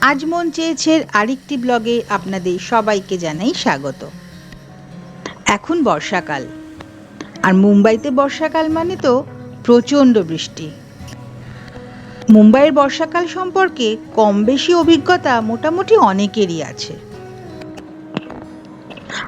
আজ মন চেয়েছে আরেকটি ব্লগে আপনাদের সবাইকে জানাই স্বাগত। এখন বর্ষাকাল। আর মুম্বাইতে বর্ষাকাল মানে তো প্রচণ্ড বৃষ্টি। মুম্বাইয়ের বর্ষাকাল সম্পর্কে কম বেশি অভিজ্ঞতা মোটামুটি অনেকেরই আছে।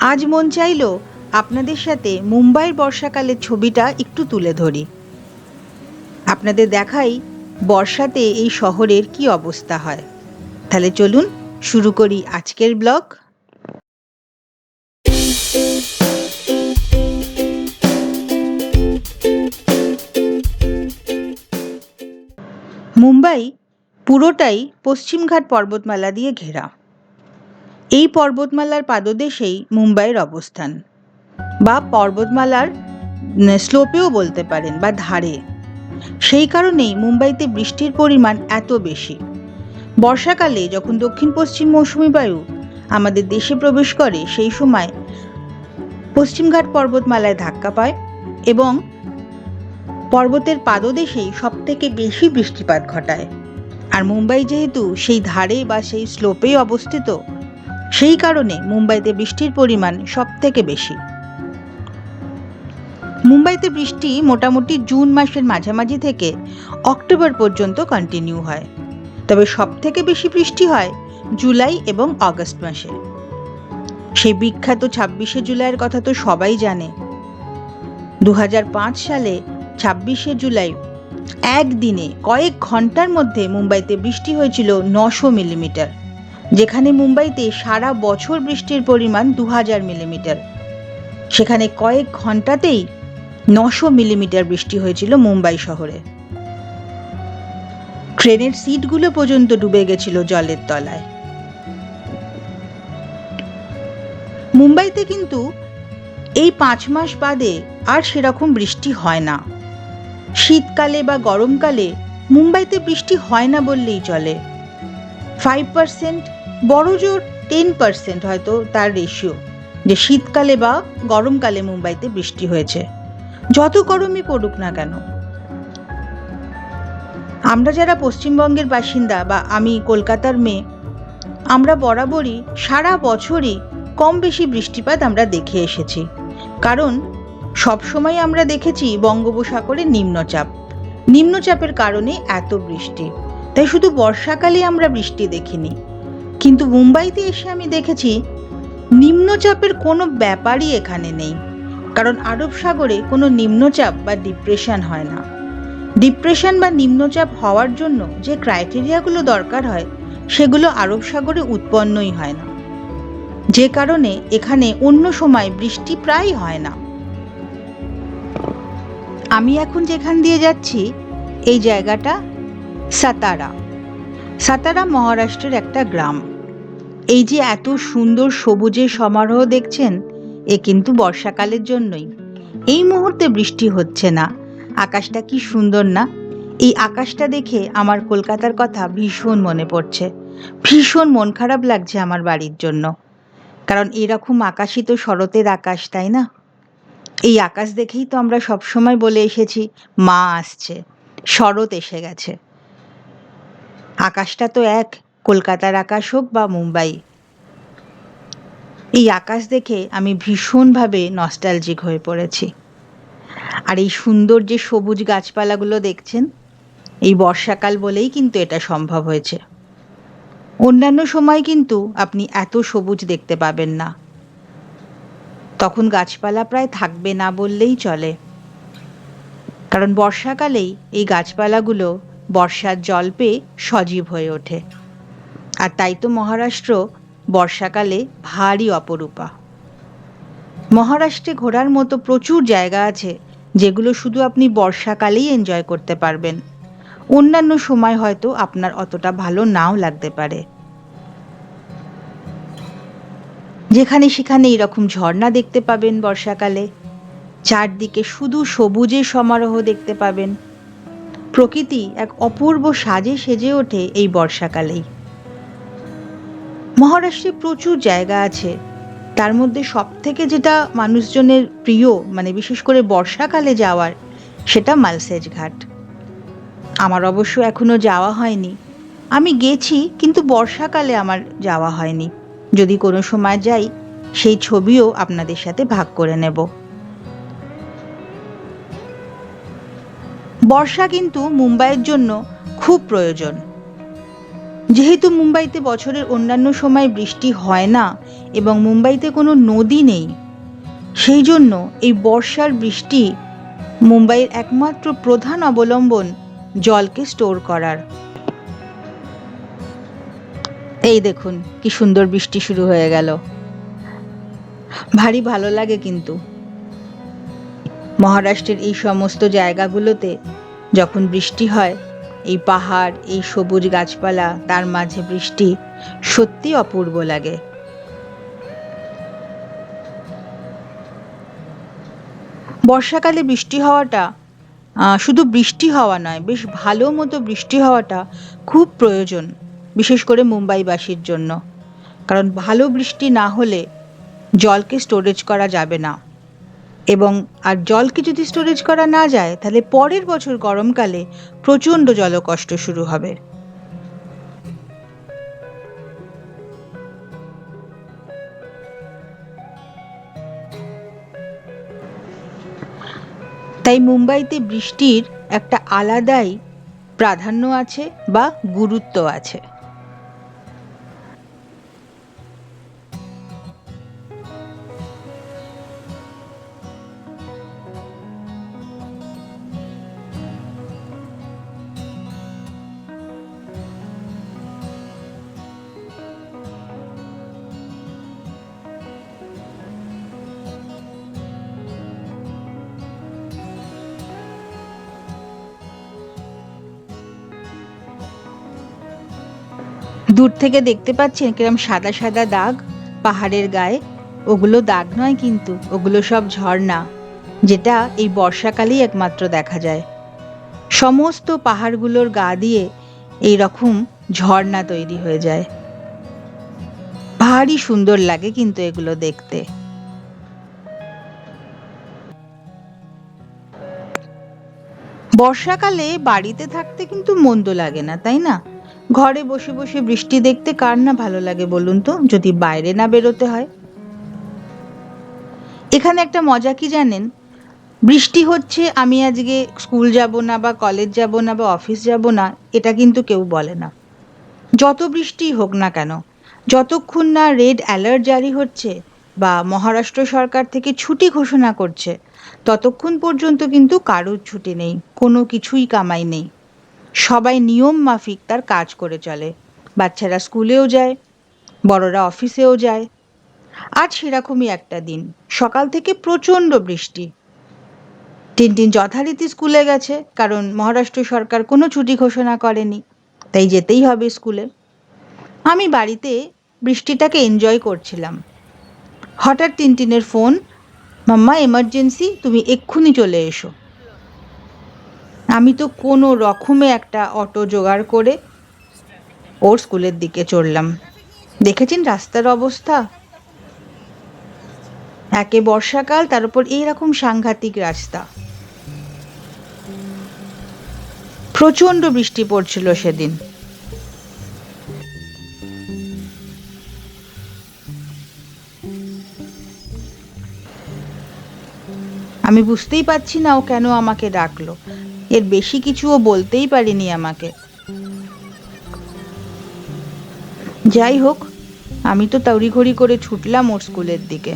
আজ মন চাইল আপনাদের সাথে মুম্বাইয়ের বর্ষাকালের ছবিটা একটু তুলে ধরি। আপনাদের দেখাই বর্ষাতে এই শহরের কি অবস্থা হয়। তাহলে চলুন শুরু করি আজকের ব্লগ। মুম্বাই পুরোটাই পশ্চিমঘাট পর্বতমালা দিয়ে ঘেরা। এই পর্বতমালার পাদদেশেই মুম্বাইয়ের অবস্থান। বা পর্বতমালার স্লোপেও বলতে পারেন বা ধারে। সেই কারণেই মুম্বাইতে বৃষ্টির পরিমাণ এত বেশি। বর্ষাকালে যখন দক্ষিণ পশ্চিম মৌসুমি বায়ু আমাদের দেশে প্রবেশ করে, সেই সময় পশ্চিমঘাট পর্বতমালায় ধাক্কা পায় এবং পর্বতের পাদদেশেই সবথেকে বেশি বৃষ্টিপাত ঘটায়। আর মুম্বাই যেহেতু সেই ধারে বা সেই স্লোপেই অবস্থিত, সেই কারণে মুম্বাইতে বৃষ্টির পরিমাণ সবথেকে বেশি। মুম্বাইতে বৃষ্টি মোটামুটি জুন মাসের মাঝামাঝি থেকে অক্টোবর পর্যন্ত কন্টিনিউ হয়। তবে সব থেকে বেশি বৃষ্টি হয় জুলাই এবং অগস্ট মাসে। সেই বিখ্যাত ছাব্বিশে জুলাইয়ের কথা তো সবাই জানে। দু হাজার পাঁচ সালে ছাব্বিশে জুলাই একদিনে কয়েক ঘণ্টার মধ্যে মুম্বাইতে বৃষ্টি হয়েছিল নশো মিলিমিটার, যেখানে মুম্বাইতে সারা বছর বৃষ্টির পরিমাণ দু হাজার মিলিমিটার। সেখানে কয়েক ঘন্টাতেই নশো মিলিমিটার বৃষ্টি হয়েছিল মুম্বাই শহরে। ট্রেনের সিটগুলো পর্যন্ত ডুবে গেছিল জলের তলায়। মুম্বাইতে কিন্তু এই পাঁচ মাস বাদে আর সেরকম বৃষ্টি হয় না। শীতকালে বা গরমকালে মুম্বাইতে বৃষ্টি হয় না বললেই চলে। ফাইভ পার্সেন্ট বড় জোর টেন পার্সেন্ট হয়তো তার রেশিও যে শীতকালে বা গরমকালে মুম্বাইতে বৃষ্টি হয়েছে। যত গরমই পড়ুক না কেন। আমরা যারা পশ্চিমবঙ্গের বাসিন্দা বা আমি কলকাতার মেয়ে, আমরা বরাবরই সারা বছরই কম বেশি বৃষ্টিপাত আমরা দেখে এসেছি। কারণ সবসময় আমরা দেখেছি বঙ্গোপসাগরে নিম্নচাপ। নিম্নচাপের কারণে এত বৃষ্টি। তাই শুধু বর্ষাকালে আমরা বৃষ্টি দেখিনি। কিন্তু মুম্বাইতে এসে আমি দেখেছি নিম্নচাপের কোনো ব্যাপারই এখানে নেই। কারণ আরব সাগরে কোনো নিম্নচাপ বা ডিপ্রেশন হয় না। ডিপ্রেশন বা নিম্নচাপ হওয়ার জন্য যে ক্রাইটেরিয়াগুলো দরকার হয়, সেগুলো আরব সাগরে উৎপন্নই হয় না। যে কারণে এখানে অন্য সময় বৃষ্টি প্রায় হয় না। আমি এখন যেখান দিয়ে যাচ্ছি, এই জায়গাটা সাতারা। সাতারা মহারাষ্ট্রের একটা গ্রাম। এই যে এত সুন্দর সবুজের সমারোহ দেখছেন, এ কিন্তু বর্ষাকালের জন্যই। এই মুহূর্তে বৃষ্টি হচ্ছে না। আকাশটা কি সুন্দর না? এই আকাশটা দেখে আমার কলকাতার কথা ভীষণ মনে পড়ছে। ভীষণ মন খারাপ লাগছে আমার বাড়ির জন্য। কারণ এরকম আকাশই তো শরতের আকাশ, তাই না? এই আকাশ দেখেই তো আমরা সবসময় বলে এসেছি, মা আসছে, শরৎ এসে গেছে। আকাশটা তো এক, কলকাতার আকাশ হোক বা মুম্বাই। এই আকাশ দেখে আমি ভীষণভাবে নস্টালজিক হয়ে পড়েছি। আর এই সুন্দর যে সবুজ গাছপালাগুলো দেখছেন, এই বর্ষাকাল বলেই কিন্তু এটা সম্ভব হয়েছে। অন্যান্য সময় কিন্তু আপনি এত সবুজ দেখতে পাবেন না। তখন গাছপালা প্রায় থাকবে না বললেই চলে। কারণ বর্ষাকালেই এই গাছপালাগুলো বর্ষার জল পেয়ে সজীব হয়ে ওঠে। আর তাই তো মহারাষ্ট্র বর্ষাকালে ভারী অপরূপা। মহারাষ্ট্রে ঘোরার মতো প্রচুর জায়গা আছে, যেগুলো শুধু আপনি বর্ষাকালেই এনজয় করতে পারবেন। অন্যান্য সময় হয়তো আপনার অতটা ভালো নাও লাগতে পারে। যেখানে সেখানে এরকম ঝর্ণা দেখতে পাবেন বর্ষাকালে, চারদিকে শুধু সবুজের সমারোহ দেখতে পাবেন। প্রকৃতি এক অপূর্ব সাজে সেজে ওঠে এই বর্ষাকালেই। মহারাষ্ট্রে প্রচুর জায়গা আছে তার মধ্যে সব থেকে যেটা মানুষজনের প্রিয় মানে বিশেষ করে বর্ষাকালে যাওয়ার, সেটা মালসেজ ঘাট আমার অবশ্য এখনও যাওয়া হয়নি। আমি গেছি, কিন্তু বর্ষাকালে আমার যাওয়া হয়নি। যদি কোনো সময় যাই, সেই ছবিও আপনাদের সাথে ভাগ করে নেব। বর্ষা কিন্তু মুম্বাইয়ের জন্য খুব প্রয়োজন। যেহেতু মুম্বাইতে বছরের অন্যান্য সময় বৃষ্টি হয় না এবং মুম্বাইতে কোনো নদী নেই, সেই জন্য এই বর্ষার বৃষ্টি মুম্বাইয়ের একমাত্র প্রধান অবলম্বন জলকে স্টোর করার। এই দেখুন, কি সুন্দর বৃষ্টি শুরু হয়ে গেল। ভারী ভালো লাগে কিন্তু। মহারাষ্ট্রের এই সমস্ত জায়গাগুলোতে যখন বৃষ্টি হয় এই পাহাড়, এই সবুজ গাছপালা, তার মাঝে বৃষ্টি সত্যি অপূর্ব লাগে। বর্ষাকালে বৃষ্টি হওয়াটা শুধু বৃষ্টি হওয়া নয়, বেশ ভালো মতো বৃষ্টি হওয়াটা খুব প্রয়োজন, বিশেষ করে মুম্বাইবাসীর জন্য। কারণ ভালো বৃষ্টি না হলে জলকে স্টোরেজ করা যাবে না। এবং আর জলকে যদি স্টোরেজ করা না যায়, তাহলে পরের বছর গরমকালে প্রচণ্ড জলকষ্ট শুরু হবে। তাই মুম্বাইতে বৃষ্টির একটা আলাদাই প্রাধান্য আছে বা গুরুত্ব আছে। দূর থেকে দেখতে পাচ্ছেন কিরম সাদা সাদা দাগ পাহাড়ের গায়ে। ওগুলো দাগ নয় কিন্তু, ওগুলো সব ঝর্ণা, যেটা এই বর্ষাকালেই একমাত্র দেখা যায়। সমস্ত পাহাড়গুলোর গা দিয়ে এই রকম ঝর্ণা তৈরি হয়ে যায়। ভারী সুন্দর লাগে কিন্তু এগুলো দেখতে। বর্ষাকালে বাড়িতে থাকতে কিন্তু মন্দ লাগে না, তাই না? ঘরে বসে বসে বৃষ্টি দেখতে কার না ভালো লাগে বলুন তো? যদি বাইরে না বেরোতে হয়। এখানে একটা মজা কি জানেন? বৃষ্টি হচ্ছে, আমি আজকে স্কুল যাব না বা কলেজ যাব না বা অফিস যাব না, এটা কিন্তু কেউ বলে না। যত বৃষ্টি হোক না কেন, যতক্ষণ না রেড অ্যালার্ট জারি হচ্ছে বা মহারাষ্ট্র সরকার থেকে ছুটি ঘোষণা করছে, ততক্ষণ পর্যন্ত কিন্তু কারোর ছুটি নেই, কোনো কিছুই কামাই নেই। সবাই নিয়ম মাফিক তার কাজ করে চলে। বাচ্চারা স্কুলেও যায়, বড়রা অফিসেও যায়। আজ সেরকমই একটা দিন। সকাল থেকে প্রচণ্ড বৃষ্টি। টিনটিন যথারীতি স্কুলে গেছে, কারণ মহারাষ্ট্র সরকার কোনো ছুটি ঘোষণা করেনি। তাই যেতেই হবে স্কুলে। আমি বাড়িতে বৃষ্টিটাকে এনজয় করছিলাম। হঠাৎ টিনটিনের ফোন মাম্মা এমার্জেন্সি তুমি এক্ষুনি চলে এসো। আমি তো কোনো রকমে একটা অটো জোগাড় করে ওর স্কুলের দিকে চললাম দেখেছেন রাস্তার অবস্থা? একে বর্ষাকাল, তার উপর এইরকম সাংঘাতিক রাস্তা। প্রচণ্ড বৃষ্টি পড়ছিল সেদিন। আমি বুঝতেই পারছি না ও কেন আমাকে ডাকলো। এর বেশি কিছু ও বলতেই পারিনি আমাকে। যাই হোক, আমি তো তড়িঘড়ি করে ছুটলাম ওর স্কুলের দিকে।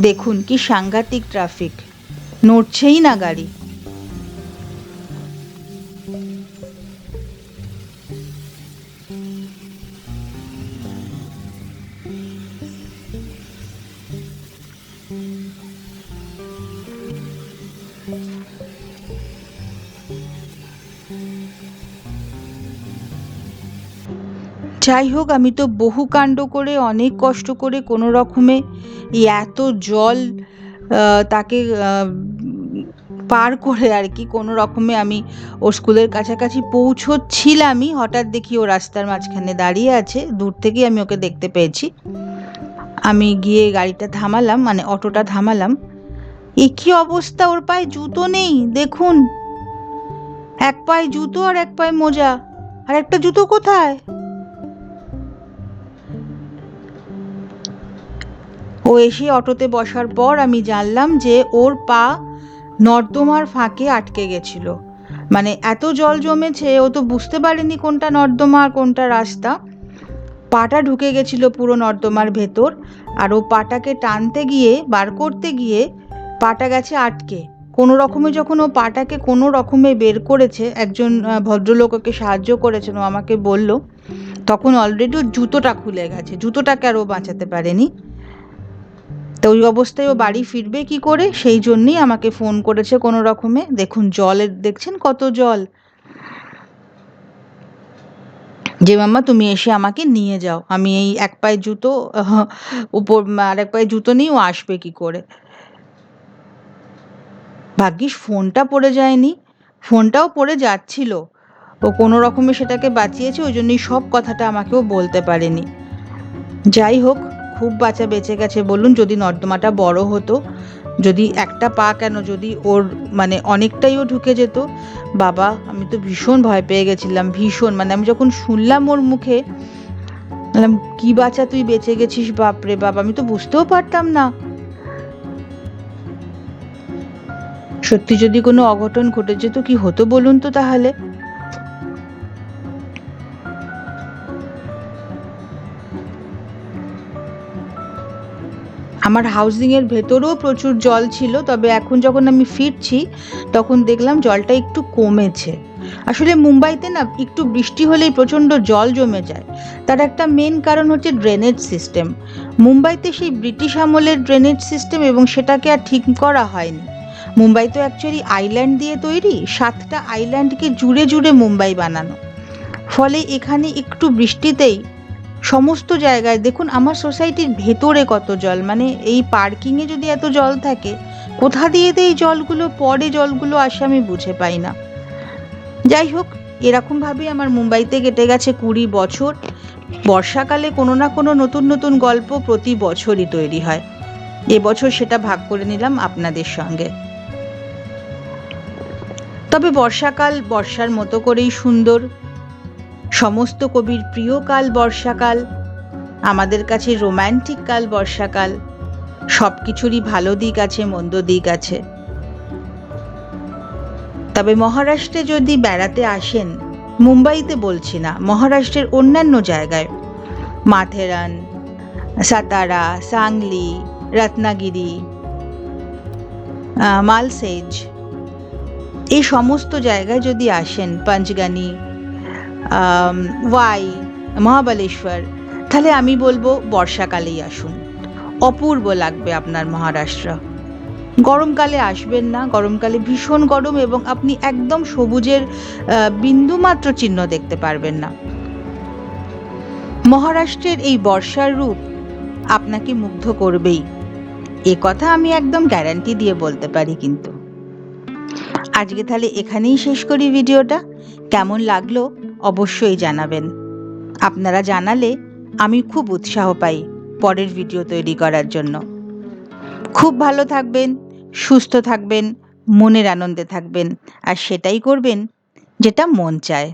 দেখুন কি সাংঘাতিক ট্রাফিক নড়ছেই না গাড়ি। যাই হোক, আমি তো বহু কাণ্ড করে, অনেক কষ্ট করে কোনো রকমে এত জল তাকে পার করে আর কি কোনো রকমে আমি ওর স্কুলের কাছাকাছি পৌঁছচ্ছিলামই। হঠাৎ দেখি ও রাস্তার মাঝখানে দাঁড়িয়ে আছে। দূর থেকেই আমি ওকে দেখতে পেয়েছি। আমি গিয়ে গাড়িটা থামালাম মানে অটোটা থামালাম। এ কি অবস্থা? ওর পায়ে জুতো নেই, দেখুন। এক পায়ে জুতো আর এক পায়ে মোজা। আর একটা জুতো কোথায়? এসে অটোতে বসার পর আমি জানলাম যে ওর পা নর্দমার ফাঁকে আটকে গেছিল। মানে এত জল জমেছে, ও তো বুঝতে পারেনি কোনটা নর্দমা আর কোনটা রাস্তা। পাটা ঢুকে গেছিল পুরো নর্দমার ভেতর আর ও পাটাকে টানতে গিয়ে, বার করতে গিয়ে পাটা গেছে আটকে। কোনো রকমে যখন ও পাটাকে কোনো রকমে বের করেছে, একজন ভদ্রলোক ওকে সাহায্য করেছেন, ও আমাকে বলল, তখন অলরেডি ওর জুতোটা খুলে গেছে। জুতোটাকে আর ও বাঁচাতে পারেনি। তো ওই অবস্থায় ও বাড়ি ফিরবে কি করে? সেই জন্যই আমাকে ফোন করেছে কোনো রকমে। দেখুন জলের দেখছেন কত জল? যে মাম্মা, তুমি এসে আমাকে নিয়ে যাও। আমি এই এক পায়ে জুতো, উপর, আর এক পায়ে জুতো নিয়ে ও আসবে কি করে? ভাগ্যিস ফোনটা পড়ে যায়নি। ফোনটাও পড়ে যাচ্ছিল। ও কোনো রকমে সেটাকে বাঁচিয়েছে, ওই জন্যই সব কথাটা আমাকেও বলতে পারেনি। যাই হোক খুব বাঁচা বেঁচে গেছে বলুন, যদি নর্দমাটা বড় হতো, যদি একটা পা কেন, যদি ওর মানে অনেকটাই ও ঢুকে যেত, বাবা, আমি তো ভীষণ ভয় পেয়ে গেছিলাম, ভীষণ মানে আমি যখন শুনলাম ওর মুখে, বললাম, কি বাচ্চা তুই বেঁচে গেছিস বাপরে বাপ, আমি তো বুঝতেও পারতাম না। সত্যি যদি কোনো অঘটন ঘটে যেত কি হতো বলুন তো তাহলে? আমার হাউজিংয়ের ভেতরেও প্রচুর জল ছিল, তবে এখন যখন আমি ফিরছি, তখন দেখলাম জলটা একটু কমেছে। আসলে মুম্বাইতে না একটু বৃষ্টি হলেই প্রচণ্ড জল জমে যায়। তার একটা মেন কারণ হচ্ছে ড্রেনেজ সিস্টেম মুম্বাইতে সেই ব্রিটিশ আমলের ড্রেনেজ সিস্টেম এবং সেটাকে আর ঠিক করা হয়নি। মুম্বাই তো অ্যাকচুয়ালি আইল্যান্ড দিয়ে তৈরি, সাতটা আইল্যান্ডকে জুড়ে জুড়ে মুম্বাই বানানো। ফলে এখানে একটু বৃষ্টিতেই সমস্ত জায়গায়, দেখুন আমার সোসাইটির ভেতরে কত জল মানে এই পার্কিংয়ে যদি এত জল থাকে, কোথা দিয়ে এই জলগুলো, পরে জলগুলো আসে আমি বুঝে পাই না। যাই হোক, এরকমভাবেই আমার মুম্বাইতে কেটে গেছে কুড়ি বছর। বর্ষাকালে কোনো না কোনো নতুন নতুন গল্প প্রতি বছরই তৈরি হয়। এবছর সেটা ভাগ করে নিলাম আপনাদের সঙ্গে। তবে বর্ষাকাল বর্ষার মতো করেই সুন্দর। সমস্ত কবির প্রিয় কাল বর্ষাকাল, আমাদের কাছে রোম্যান্টিক কাল বর্ষাকাল সব কিছুরই ভালো দিক আছে, মন্দ দিক আছে। তবে মহারাষ্ট্রে যদি বেড়াতে আসেন, মুম্বাইতে বলছি না, মহারাষ্ট্রের অন্যান্য জায়গায়। মাথেরান, সাতারা, সাংলি, রত্নাগিরি মালসেজ, এই সমস্ত জায়গায় যদি আসেন, পঞ্চগানি ওয়াই, মহাবালেশ্বর, তাহলে আমি বলব বর্ষাকালেই আসুন। অপূর্ব লাগবে আপনার মহারাষ্ট্র। গরমকালে আসবেন না, গরমকালে ভীষণ গরম এবং আপনি একদম সবুজের বিন্দুমাত্র চিহ্ন দেখতে পারবেন না। মহারাষ্ট্রের এই বর্ষার রূপ আপনাকে মুগ্ধ করবেই। এ কথা আমি একদম গ্যারান্টি দিয়ে বলতে পারি কিন্তু। আজকে তাহলে এখানেই শেষ করি ভিডিওটা। কেমন লাগল অবশ্যই জানাবেন। আপনারা জানালে আমি খুব উৎসাহ পাই পরের ভিডিও তৈরি করার জন্য। খুব ভালো থাকবেন, সুস্থ থাকবেন, মনের আনন্দে থাকবেন, আর সেটাই করবেন যেটা মন চায়।